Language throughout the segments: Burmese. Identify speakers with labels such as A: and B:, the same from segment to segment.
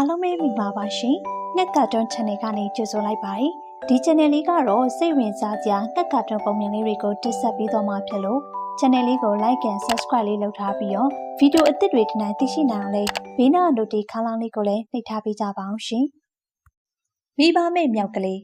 A: အားလုံးပဲမိပါပါရှင်။ငှက်ကတွန်း channel ကနေကြိုဆိုလိုက်ပါတယ်။ဒီ channel လေးကတော့စိတ်ဝင်စားစရာငှက်ကတွန်းပုံမြင်လေးတွေကိုတင်ဆက်ပေးသွားမှာဖြစ်လို့ channel လေးကို like and subscribe လေးလုပ်ထားပြီးတော့ဗီဒီယိုအသစ်တွေဒီနေ့သိရှိနိုင်အောင်လေးဘေးနား notification ခန်းလောင်းလေးကိုလည်းနှိပ်ထားပေးကြပါအောင်ရှင်။မိဘမဲ့မြောက်ကလေး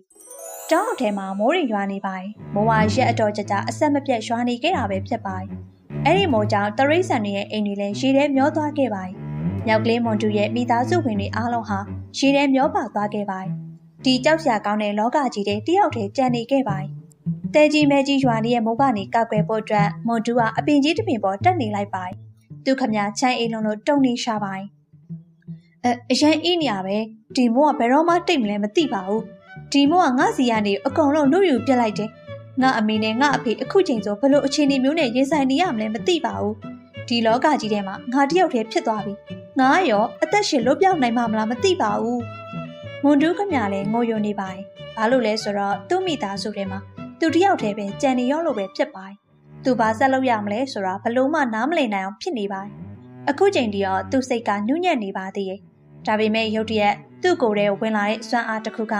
A: တောင်းထဲမှာမိုးရီရွာနေပါတယ်။မိုးဝါရက်အတော်ကြကြအဆက်မပြတ်ရွာနေခဲ့တာပဲဖြစ်ပါတယ်။အဲ့ဒီမိုးကြောင့်တရိษံတွေရဲ့အိမ်တွေလည်းရေထဲမျောသွားခဲ့ပါတယ်။ မြောက်ကလေးမွန်တူရဲ့မိသားစုဝင်တွေအားလုံးဟာရေထဲမျောပါသွားခဲ့ပါတယ်။ဒီကြောက်စရာကောင်းတဲ့လောကကြီးတဲ့တယောက်တည်းကြံနေခဲ့ပါတယ်။တဲကြီးမဲကြီးရွာနေရဲ့မိုးကနေကောက်ွယ်ဖို့အတွက်မွန်တူကအပင်ကြီးတစ်ပင်ပေါ်တက်နေလိုက်ပါတယ်။သူခမချမ်းအိမ်လုံးလို့တုံနေရှာပါတယ်။အဲအရင်အေးနေရပဲဒီမိုးကဘယ်တော့မှတိတ်မလဲမသိပါဘူး။ဒီမိုးကငါစီကနေအကုန်လုံးနှုတ်ယူပြက်လိုက်တယ်။ငါအမေနဲ့ငါအဖေအခုချိန်ဆိုဘလို့အခြေအနေမျိုးနဲ့ရင်ဆိုင်နေရမလဲမသိပါဘူး။ဒီလောကကြီးထဲမှာငါတယောက်တည်းဖြစ်သွားပြီ။ ငါရောအသက်ရှင်လွတ်ပြောက်နိုင်မှာမလားမသိပါဘူး။မွန်တူးခမလည်းငိုယိုနေပါတယ်။ဘာလို့လဲဆိုတော့သူ့မိသားစုထဲမှာသူတယောက်တည်းပဲကြံနေရောလို့ပဲဖြစ်ပါတယ်။သူဘာဆက်လုပ်ရမလဲဆိုတာဘလို့မှနားမလည်နိုင်အောင်ဖြစ်နေပါတယ်။အခုချိန်တည်းတော့သူ့စိတ်ကညှို့ညံ့နေပါသေးရဲ့။ဒါပေမဲ့ရုတ်တရက်သူ့ကိုယ်ထဲဝင်လာတဲ့စွမ်းအားတစ်ခုက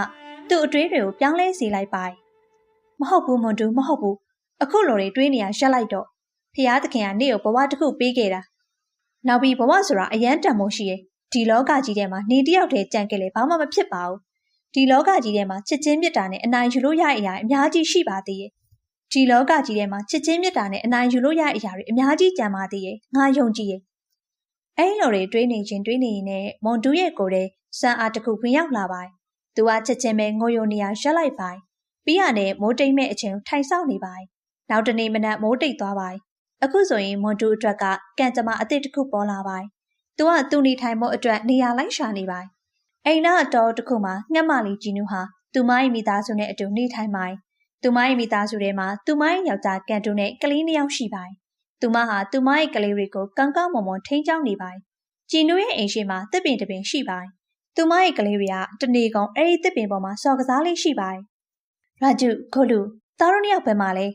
A: သူ့အတွေးတွေကိုပြောင်းလဲစေလိုက်ပါတယ်။မဟုတ်ဘူးမွန်တူမဟုတ်ဘူး။အခုလိုတွေတွေးနေရရှက်လိုက်တော့ဖျားသခင်ကနေ့ကိုဘဝတစ်ခုပေးခဲ့တာ။ နောက်ပြီးဘဝဆိုတာအယမ်းတန်မိုးရှိရဲ့။ဒီလောကကြီးထဲမှာနေတယောက်တည်းကြံခဲ့လေဘာမှမဖြစ်ပါဘူး။ဒီလောကကြီးထဲမှာချစ်ချင်းမြတ်တာနဲ့အနိုင်ယူလို့ရတဲ့အရာအများကြီးရှိပါသေးရဲ့။ဒီလောကကြီးထဲမှာချစ်ချင်းမြတ်တာနဲ့အနိုင်ယူလို့ရတဲ့အရာတွေအများကြီးကြံပါသေးရဲ့။ငါယုံကြည်ရဲ့။အဲ့လိုတွေတွေးနေချင်းတွေးနေရင်လည်းမွန်တူးရဲ့ကိုယ်ထဲစံအားတစ်ခုဝင်ရောက်လာပါတယ်။သူကချက်ချင်းပဲငိုယိုနေရရက်လိုက်ပါတယ်။ပြီးရနဲ့မိုးတိတ်မဲ့အချိန်ထိုင်ဆောင်နေပါတယ်။နောက်တနေ့မနက်မိုးတိတ်သွားပါတယ်။ အခုဆိုရင်မွန်တူးအတွက်ကကံကြမ္မာအစ်စ်တစ်ခုပေါ်လာပါတယ်။သူကသူ့နေထိုင်မှုအတွက်နေရာလိုက်ရှာနေပါတယ်။အိမ်နာအတော်တစ်ခုမှာငှက်မလေးကြီးနူးဟာသူမရဲ့မိသားစုနဲ့အတူနေထိုင်ပါတယ်။သူမရဲ့မိသားစုထဲမှာသူမရဲ့ယောက်ျားကန်တူနဲ့ကလေးနှစ်ယောက်ရှိပါတယ်။သူမဟာသူမရဲ့ကလေးတွေကိုကောင်းကောင်းမွန်မွန်ထိန်းကျောင်းနေပါတယ်။ကြည်နူးရဲ့အိမ်ရှိမှာတစ်ပင်တစ်ပင်ရှိပါတယ်။သူမရဲ့ကလေးတွေကတနေကုန်အဲ့ဒီတစ်ပင်ပေါ်မှာစော်ကစားလေးရှိပါတယ်။ရာဂျုခိုလူသားတို့နှစ်ယောက်ပဲမှလဲ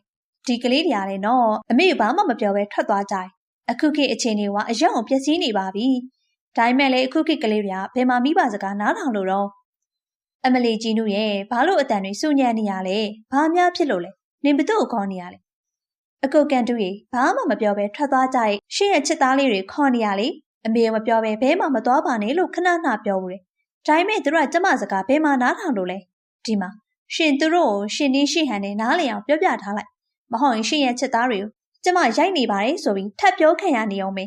A: ဒီကလေးတွေကလည်းနော်အမေကဘာမှမပြောဘဲထွက်သွားကြတယ်။အခုခေတ်အခြေအနေကအရောက်အောင်ပျက်စီးနေပါပြီ။ဒါပေမဲ့လည်းအခုခေတ်ကလေးတွေကဘယ်မှာမိဘစကားနားထောင်လို့တော့အမလီကြီးနုရဲ့ဘာလို့အတန်တွေစူညံနေရလဲဘာများဖြစ်လို့လဲနင်ဘသူ့ကိုခေါ်နေရလဲအကုတ်ကန်တူရေဘာမှမပြောဘဲထွက်သွားကြရဲ့ရှင့်ရဲ့ချစ်သားလေးတွေခေါ်နေရလေအမေကမပြောဘဲဘဲမှမသွားပါနဲ့လို့ခဏခဏပြောဘူးတယ်ဒါပေမဲ့သူတို့ကကျမစကားဘယ်မှာနားထောင်လို့လဲဒီမှာရှင်သူတို့ကိုရှင်နီးရှိဟန်နဲ့နားလည်အောင်ပြောပြထားလိုက် မဟုတ်ရင်ရှင်ရဲ့ချစ်သားတွေကိုကျမရိုက်နေပါတယ်ဆိုပြီးထပ်ပြောခံရနေအောင်မေ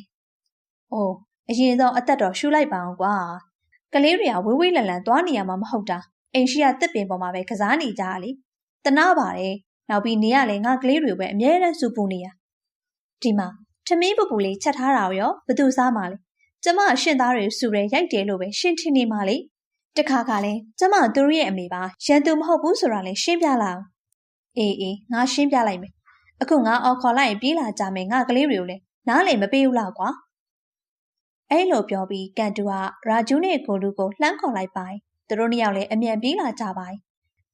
A: ။အိုးအရင်ဆုံးအသက်တော်ရှူလိုက်ပါအောင်ကွာ။ကလေးတွေကဝေးဝေးလန်လန်သွားနေရမှာမဟုတ်တာ။အိမ်ရှိရတစ်ပင်ပေါ်မှာပဲကစားနေကြလေ။တနာပါတယ်။နောက်ပြီးနေရလဲငါကလေးတွေပဲအမြဲတမ်းစူပူနေရ။ဒီမှာထမင်းပပူလေးချက်ထားတာရောဘသူစားမှလဲ။ကျမအရှင်သားတွေစူရဲရိုက်တယ်လို့ပဲရှင်းထင်နေမှလေ။တခါကလည်းကျမသူတို့ရဲ့အမေပါရန်သူမဟုတ်ဘူးဆိုတာလည်းရှင်းပြလိုက်အောင်။ အေးအေးငါရှင်းပြလိုက်မယ်။အခုငါအော်ခေါ်လိုက်ရင်ပြေးလာကြမယ်ငါကလေးတွေကိုလည်းနားလည်မပေးဘူးလားကွာအဲ့လိုပြောပြီးကန်တူကရာဂျူးနဲ့ကိုလူကိုလှမ်းခေါ်လိုက်ပါတယ်သူတို့နှစ်ယောက်လည်းအမြန်ပြေးလာကြပါတယ်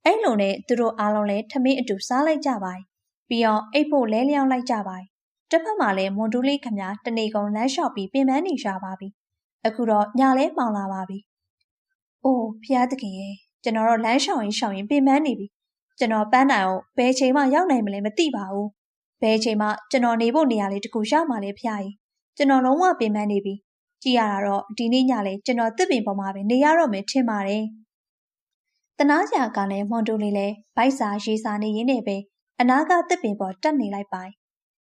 A: အဲ့လိုနဲ့သူတို့အားလုံးလည်းထမင်းအတူစားလိုက်ကြပါတယ်ပြီးတော့အိတ်ဖို့လဲလျောင်းလိုက်ကြပါတယ်တစ်ဖက်မှာလည်းမွန်တူးလေးခမတနေကုန်လမ်းလျှောက်ပြီးပင်ပန်းနေရှာပါပြီအခုတော့ညလဲမှောင်လာပါပြီအိုးဖျားသခင်ရဲ့ကျွန်တော်တော့လမ်းလျှောက်ရင်ရှောင်ရင်ပင်ပန်းနေပြီ ကျွန်တော်ပန်းနိုင်အောင်ဘယ်ချိန်မှရောက်နိုင်မလဲမသိပါဘူးဘယ်ချိန်မှကျွန်တော်နေဖို့နေရာလေးတခုရမှာလဲဖျားကြီးကျွန်တော်လုံးဝပင်ပန်းနေပြီကြည့်ရတာတော့ဒီနေ့ညလေကျွန်တော်တစ်ပင်ပေါ်မှာပဲနေရတော့မယ်ထင်ပါတယ်တနာစရာကလည်းမွန်တိုလေးလည်းဗိုက်စာရေးစာနေရင်းနဲ့ပဲအနာကတစ်ပင်ပေါ်တက်နေလိုက်ပါ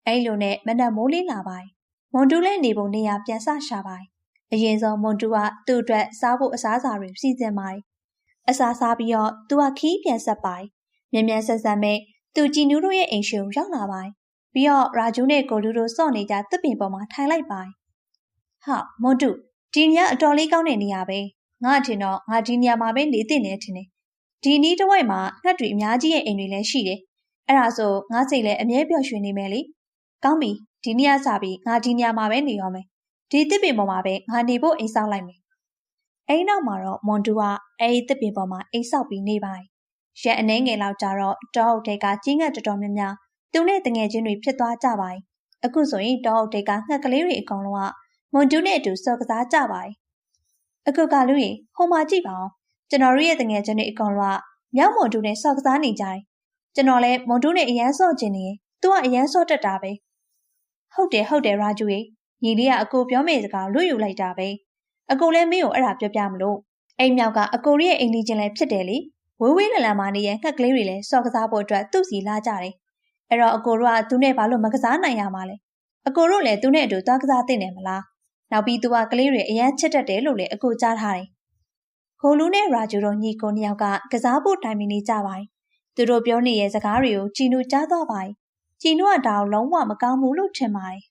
A: အဲ့လိုနဲ့မနက်မိုးလင်းလာပါမွန်တူလည်းနေပုံနေရပြန်ဆရှာပါအရင်ဆုံးမွန်တူကသူ့အတွက်စားဖို့အစားအစာတွေစီစဉ်ပါတယ်အစားစားပြီးတော့သူကခီးပြန်ဆက်ပါတယ် မြန်မြန်ဆက်ဆက်မဲ့သူကြည်နူးတို့ရဲ့အိမ်ရှိကိုရောက်လာပါတယ်ပြီးတော့ရာဂျူးနဲ့ကိုလူတို့စော့နေကြတစ်ပင်ပေါ်မှာထိုင်လိုက်ပါတယ်ဟာမွန်တုဒီညအတော်လေးကောင်းတဲ့နေရာပဲငါအထင်တော့ငါဒီနေရာမှာပဲနေသိနေထင်တယ်ဒီနီးတစ်ဝိုက်မှာငှက်တွေအများကြီးရဲ့အိမ်တွေလည်းရှိတယ်အဲ့ဒါဆိုငါစိတ်လည်းအမြဲပျော်ရွှင်နေမယ်လေကောင်းပြီဒီနေ့ကစပြီးငါဒီနေရာမှာပဲနေရောမယ်ဒီတစ်ပင်ပေါ်မှာပဲငါနေဖို့အိမ်ဆောက်လိုက်မယ်အဲ့နောက်မှာတော့မွန်တူကအဲ့ဒီတစ်ပင်ပေါ်မှာအိမ်ဆောက်ပြီးနေပါတယ် ရက်အနှဲငယ်လောက်ကြာတော့တောအုပ်တဲကကြီးငတ်တော်တော်များများသူနဲ့တငယ်ချင်းတွေဖြစ်သွားကြပါတယ်အခုဆိုရင်တောအုပ်တဲကငှက်ကလေးတွေအကောင်လုံးကမွန်တူးနဲ့အတူစော်ကစားကြပါတယ်အခုကလူကြီးဟိုမှာကြည့်ပါအောင်ကျွန်တော်တို့ရဲ့တငယ်ချင်းတွေအကောင်လုံးကမြောက်မွန်တူနဲ့ဆော့ကစားနေကြတယ်ကျွန်တော်လည်းမွန်တူနဲ့အရန်ဆော့ကျင်နေရင်သူကအရန်ဆော့တက်တာပဲဟုတ်တယ်ဟုတ်တယ်ရာဂျူရေညီလေးကအကိုပြောမယ့်စကားလွတ်ယူလိုက်တာပဲအကိုလည်းမင်းကိုအဲ့ဒါပြောပြမလို့အိမ်မြောက်က အကိုရဲ့အိမ်ကြီးချင်းလည်းဖြစ်တယ်လေ ဝေးဝေးလလန်မာနေရဲ့ငှက်ကလေးတွေလည်းဆော့ကစားဖို့အတွက်သူ့စီလာကြတယ်အဲ့တော့အကိုတို့ကသူနဲ့ဘာလို့မကစားနိုင်ရမှာလဲအကိုတို့လည်းသူနဲ့အတူသွားကစားသင့်တယ်မလားနောက်ပြီးသူကကလေးတွေအရန်ချစ်တတ်တယ်လို့လည်းအကိုကြားထားတယ်ခိုလူနဲ့ရာဂျူတို့ညီကိုနှစ်ယောက်ကကစားဖို့တိုင်မီနေကြပါတယ်သူတို့ပြောနေတဲ့စကားတွေကိုကြည်နူကြားသွားပါတယ်ကြည်နူကဒါကိုလုံးဝမကောင်းဘူးလို့ထင်ပါတယ်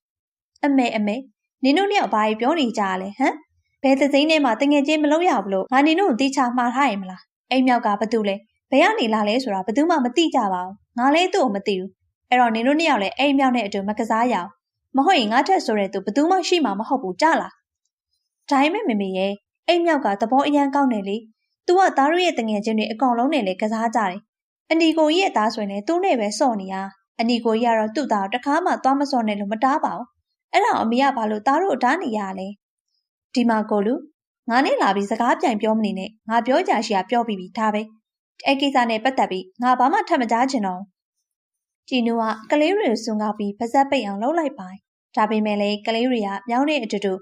A: အမေအမေနင်တို့နှစ်ယောက်ဘာပြောနေကြလဲဟမ်ဘယ်သစိမ့်ထဲမှာတငယ်ချင်းမလုပ်ရဘူးလို့ငါနင်တို့ကိုတိချမှားထားရင်မလား အိမ်မြောက်ကဘာတူလဲဘယ်ကနေလာလဲဆိုတာဘယ်သူမှမသိကြပါဘူးငါလည်းသူ့ကိုမသိဘူးအဲ့တော့နင်တို့နှစ်ယောက်လည်းအိမ်မြောက်နဲ့အတူမကစားရအောင်မဟုတ်ရင်ငါထက်ဆိုတဲ့သူဘယ်သူမှရှိမှာမဟုတ်ဘူးကြလားဒါပေမဲ့မမေရဲ့အိမ်မြောက်ကသဘောအရန်ကောင်းတယ်လေ။ तू ကသားတို့ရဲ့တငယ်ချင်းတွေအကောင်လုံးနဲ့လည်းကစားကြတယ်။အနီကိုကြီးရဲ့သားဆိုရင်လည်းသူ့နဲ့ပဲစော့နေရ။အနီကိုကြီးကတော့သူ့သားကိုတခါမှသွားမစော့နဲ့လို့မတားပါဘူး။အဲ့ဒါအမေကဘာလို့သားတို့အတားနေရလဲ။ဒီမှာကိုလူ ငါနဲ့လာပြီးစကားပြန်ပြောမနေနဲ့ငါပြောကြရှိရပြောပြီးပြီဒါပဲ။အဲ့ကိစ္စနဲ့ပတ်သက်ပြီးငါဘာမှထပ်မကြားချင်တော့။ကြည်နူကကလေးတွေဆွန်ကောက်ပြီးပါဇက်ပိတ်အောင်လှုပ်လိုက်ပါ။ဒါပေမဲ့လည်းကလေးတွေကမြောင်းတဲ့အတူတူ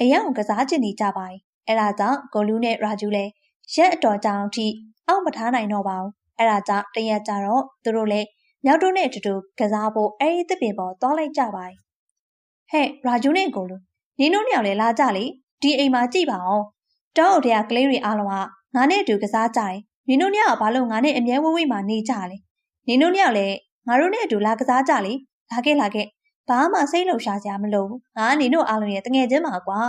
A: အယောင်ကစားချင်နေကြပါတယ်။အဲဒါကြောင့်ကိုလူနဲ့ရာဂျူလည်းရက်အတော်ကြောင်ထိအောက်မထားနိုင်တော့ပါဘူး။အဲဒါကြောင့်တရက်ကြတော့သူတို့လည်းမြောက်တို့နဲ့အတူတူကစားဖို့အဲဒီသစ်ပင်ပေါ်သွားလိုက်ကြပါတယ်။ဟဲ့ရာဂျူနဲ့ကိုလူနင်းတို့ညောင်လည်းလာကြလေ ဒီအိမ်မှာကြည့်ပါအောင်။တောအုပ်တွေကကလေးတွေအားလုံးကငါနဲ့အတူကစားကြတယ်။နင်းတို့ညောင်ကဘာလို့ငါနဲ့အမြဲဝဝိမှာနေကြလဲ။နင်းတို့ညောင်လည်းငါတို့နဲ့အတူလာကစားကြလေ။လာခဲ့လာခဲ့ဘာမှစိတ်လှုပ်ရှားစရာမလိုဘူးငါကနေတို့အားလုံးရဲ့တငယ်ချင်းပါကွာ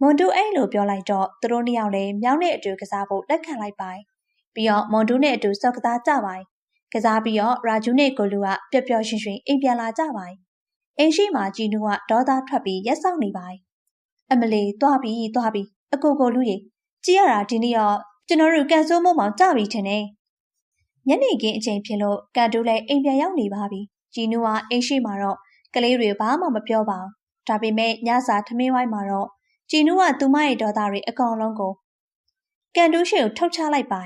A: မွန်တူအဲ့လိုပြောလိုက်တော့သူတို့နှစ်ယောက်လည်းမြောင်းနဲ့အတူကစားဖို့လက်ခံလိုက်ပါပြီးတော့မွန်တူနဲ့အတူစော့ကစားကြပါကစားပြီးတော့ရာဂျူးနဲ့ကိုလူကပျော်ပျော်ရွှင်ရွှင်အိမ်ပြန်လာကြပါအိမ်ရှိမှာဂျီနူကဒေါသထွက်ပြီးရက်ဆောင်နေပါ အမလီသွားပြီးသွားပြီးအကိုကိုလူကြီးကြည့်ရတာဒီနေ့တော့ကျွန်တော်တို့ကန်ဆိုးမုံမောင်ကြပြီထင်တယ်ညနေခင်းအချိန်ဖြစ်လို့ကန်တူးလည်းအိမ်ပြန်ရောက်နေပါပြီဂျီနူကအိမ်ရှိမှာတော့ကလေးတွေဘာမှမပြောပါဘူး။ဒါပေမဲ့ညစာထမင်းဝိုင်းမှာတော့ကြည်နူးကသူမရဲ့ဒေါသတွေအကောင်လုံးကိုကန်တူးရှေ့ကိုထုတ်ချလိုက်ပါ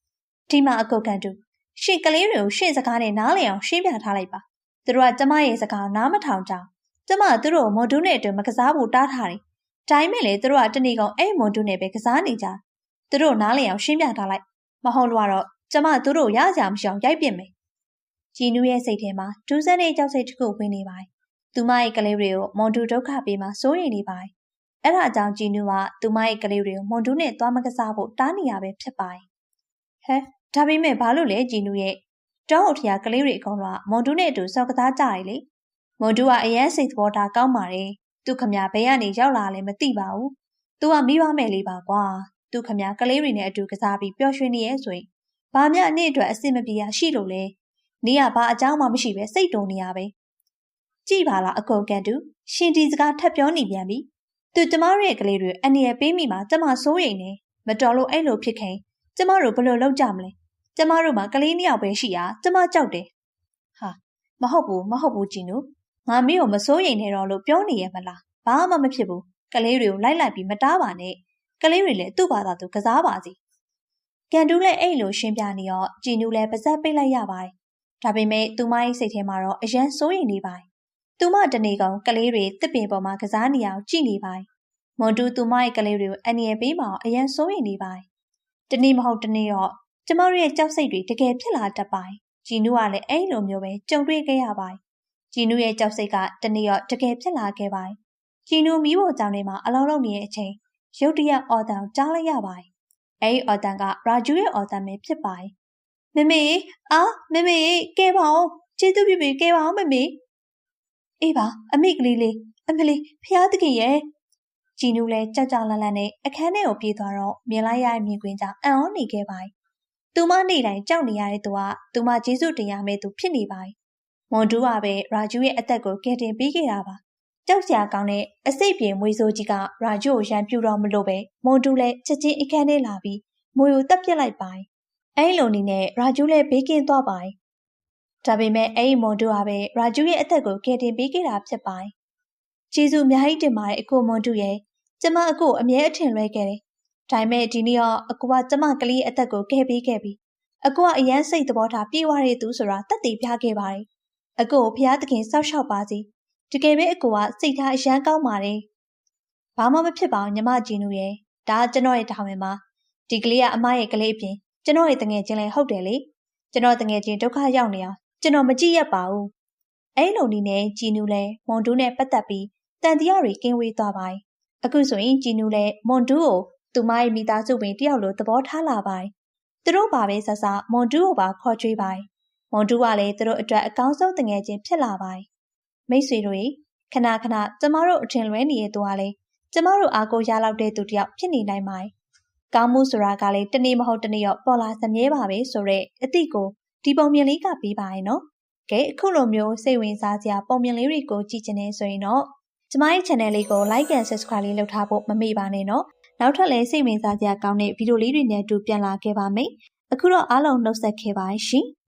A: ။ဒီမှာအကုတ်ကန်တူးရှေ့ကလေးတွေကိုရှေ့စကားနဲ့နားလည်အောင်ရှင်းပြထားလိုက်ပါ။သူတို့ကကျမရဲ့စကားနားမထောင်ကြ။ကျမသူတို့မွန်တူးနဲ့အတူမကစားဖို့တားထားတယ်။ ဒါပေမဲ့လေသူတို့ကတနေ့ကောင်အဲ့မွန်တူးနဲ့ပဲကစားနေကြ။သူတို့နားလည်အောင်ရှင်းပြထားလိုက်။မဟုတ်လို့ကတော့ကျမသူတို့ရကြမရှိအောင်ရိုက်ပစ်မယ်။ကြည်နူးရဲ့စိတ်ထဲမှာဒူးစက်တဲ့ကြောက်စိတ်တစ်ခုဝင်နေပါတယ်သူမရဲ့ကလေးတွေကိုမွန်တူဒုက္ခပေးမှစိုးရိမ်နေပါတယ်။အဲ့ဒါကြောင့်ကြည်နူကသူမရဲ့ကလေးတွေကိုမွန်တူနဲ့သွားမကစားဖို့တားနေရပဲဖြစ်ပါတယ်။ဟဲဒါပေမဲ့ဘာလို့လဲကြည်နူရဲ့တောင်းအထရာကလေးတွေအကုန်လုံးကမွန်တူနဲ့အတူစောက်ကစားကြရလေ။မွန်တူကအရင်စိတ်သဘောထားကောင်းပါတယ်။ သူခမဘဲကနေရောက်လာလဲမသိပါဘူး။သူကမိဘမဲ့လေးပါကွာ။သူခမကလေးတွေနဲ့အတူကစားပြီးပျော်ရွှင်နေရဲ့ဆိုရင်ဘာမှအနည်းအတွက်အဆင်မပြေရရှိလို့လဲ။နေကဘာအကြောင်းမှမရှိပဲစိတ်တုံနေရပဲ။ကြည့်ပါလားအကုန်ကန်တူရှင်ဒီစကားထပ်ပြောနေပြန်ပြီသူကျမတို့ရဲ့ကလေးတွေအနေရပေးမိမှာကျမစိုးရိမ်နေမတော်လို့အဲ့လိုဖြစ်ခင်ကျမတို့ဘယ်လိုလုပ်ကြမလဲကျမတို့မှာကလေးနှစ်ယောက်ပဲရှိရာကျမကြောက်တယ်ဟာမဟုတ်ဘူးမဟုတ်ဘူးကြည်နူ ငါမင်းကိုမစိုးရိမ်နေတော့လို့ပြောနေရမလားဘာမှမဖြစ်ဘူးကလေးတွေကိုလိုက်လိုက်ပြီးမတားပါနဲ့ကလေးတွေလည်းသူ့ဘာသာသူကစားပါစီကန်တူးလည်းအဲ့လိုရှင်းပြနေတော့ကြည်နူးလည်းပါဇက်ပိတ်လိုက်ရပါတယ်ဒါပေမဲ့သူမရဲ့စိတ်ထဲမှာတော့အရန်စိုးရိမ်နေပါတယ်သူမတနေကောင်ကလေးတွေတစ်ပင်ပေါ်မှာကစားနေအောင်ကြည့်နေပါတယ်။မွန်တူသူမရဲ့ကလေးတွေကိုအန်ရပေးမအောင်အရန်စိုးရိမ်နေပါတယ်။တနေ့မဟုတ်တနေ့တော့ကျမတို့ရဲ့ကြောက်စိတ်တွေတကယ်ဖြစ်လာတတ်ပါတယ်။ဂျီနူကလည်းအဲ့လိုမျိုးပဲကြုံတွေ့ခဲ့ရပါတယ်။ ဂျီနူရဲ့ကြောက်စိတ်ကတနေ့တော့တကယ်ဖြစ်လာခဲ့ပါတယ်။ဂျီနူမီးဖို့ကြောင်ထဲမှာအလုံးလုံးနေတဲ့အချိန်ရုတ်တရက်အော်တန်ကြားလိုက်ရပါတယ်။အဲ့ဒီအော်တန်ကရာဂျူရဲ့အော်တန်ပဲဖြစ်ပါတယ်။မမေအာမမေကဲပါအောင်ကျေးဇူးပြုပြီးကဲပါအောင်မမေအေးပါအမိကလေးလေးအမလေးဖျားသခင်ရဲ့ကြည်နူးလဲကြောက်ကြောက်လန့်လန့်နဲ့အခန်းထဲကိုပြေးသွားတော့မြင်လိုက်ရတဲ့မြင်ကွင်းကြောင့်အံ့ဩနေခဲ့ပါ යි ။သူမနေတိုင်းကြောက်နေရတဲ့သူကသူမကျေးဇူးတင်ရမယ့်သူဖြစ်နေပါ යි ။ မွန်တူးကပဲရာဂျူရဲ့အသက်ကိုကယ်တင်ပေးခဲ့တာပါ။ကြောက်စရာကောင်းတဲ့အစိတ်ပြေမွေဆိုးကြီးကရာဂျူကိုရန်ပြူတော့မလို့ပဲမွန်တူးလည်းချက်ချင်းအခန်းထဲလာပြီးမွေကိုတက်ပြစ်လိုက်ပါ යි ။အဲလိုနေနဲ့ရာဂျူလည်းဘေးကင်းသွားပါ යි ဒါပေမဲ့အဲ့ဒီမွန်တူဟာပဲရာဂျူရဲ့အသက်ကိုကယ်တင်ပေးခဲ့တာဖြစ်ပါတယ်။ကျေးဇူးအများကြီးတင်ပါတယ်အကိုမွန်တူရဲ့ကျမအကိုအမြဲအထင်လွဲခဲ့တယ်။ဒါပေမဲ့ဒီနေ့တော့အကိုကကျမကလေးရဲ့အသက်ကိုကယ်ပေးခဲ့ပြီ။အကိုကအရန်စိတ်သဘောထားပြေဝတဲ့သူဆိုတာတတ်သိပြခဲ့ပါတယ်။ အကိုကိုဖျားသခင်စောက်ရှောက်ပါစီ။တကယ်ပဲအကိုကစိတ်ထားအရန်ကောင်းပါတယ်။ဘာမှမဖြစ်ပါဘူးညီမဂျီနူရဲ့။ဒါကကျွန်တော်ရဲ့တာဝန်ပါ။ဒီကလေးကအမရဲ့ကလေးအပြင်ကျွန်တော်ရဲ့တငယ်ချင်းလည်းဟုတ်တယ်လေ။ကျွန်တော်တငယ်ချင်းဒုက္ခရောက်နေအောင်ကျွန်တော်မကြည့်ရပါဘူး။အဲ့လိုနည်းနဲ့ဂျီနူလည်းမွန်တူးနဲ့ပတ်သက်ပြီးတန်တရားတွေကင်းဝေးသွားပါတယ်။အခုဆိုရင်ဂျီနူလည်းမွန်တူးကိုသူမရဲ့မိသားစုဝင်တယောက်လိုသဘောထားလာပါတယ်။သူတို့ပါပဲဆဆမွန်တူးကိုပါခေါ်ကြွေးပါတယ်။ မွန်တူးကလည်းသူတို့အတွက်အကောင်းဆုံးတငယ်ချင်းဖြစ်လာပါတယ်။မိတ်ဆွေတို့ခဏခဏကျမတို့အထင်လွဲနေတဲ့သူကလည်းကျမတို့အားကိုရလောက်တဲ့သူတယောက်ဖြစ်နေနိုင်ပါတယ်။ကောင်းမှုဆိုတာကလည်းတနေ့မဟုတ်တနေ့တော့ပေါ်လာစမြဲပါပဲဆိုတော့အသည့်ကိုဒီပုံမြင်လေးကပြီးပါရဲ့နော်။ကဲအခုလိုမျိုးစိတ်ဝင်စားစရာပုံမြင်လေးတွေကိုကြည့်ချင်နေဆိုရင်တော့ကျမရဲ့ channel လေးကို like and subscribe လေးလုပ်ထားဖို့မမေ့ပါနဲ့နော်။နောက်ထပ်လည်းစိတ်ဝင်စားစရာကောင်းတဲ့ဗီဒီယိုလေးတွေနဲ့အတူပြန်လာခဲ့ပါမယ်။အခုတော့အားလုံးနှုတ်ဆက်ခဲ့ပါရှင်။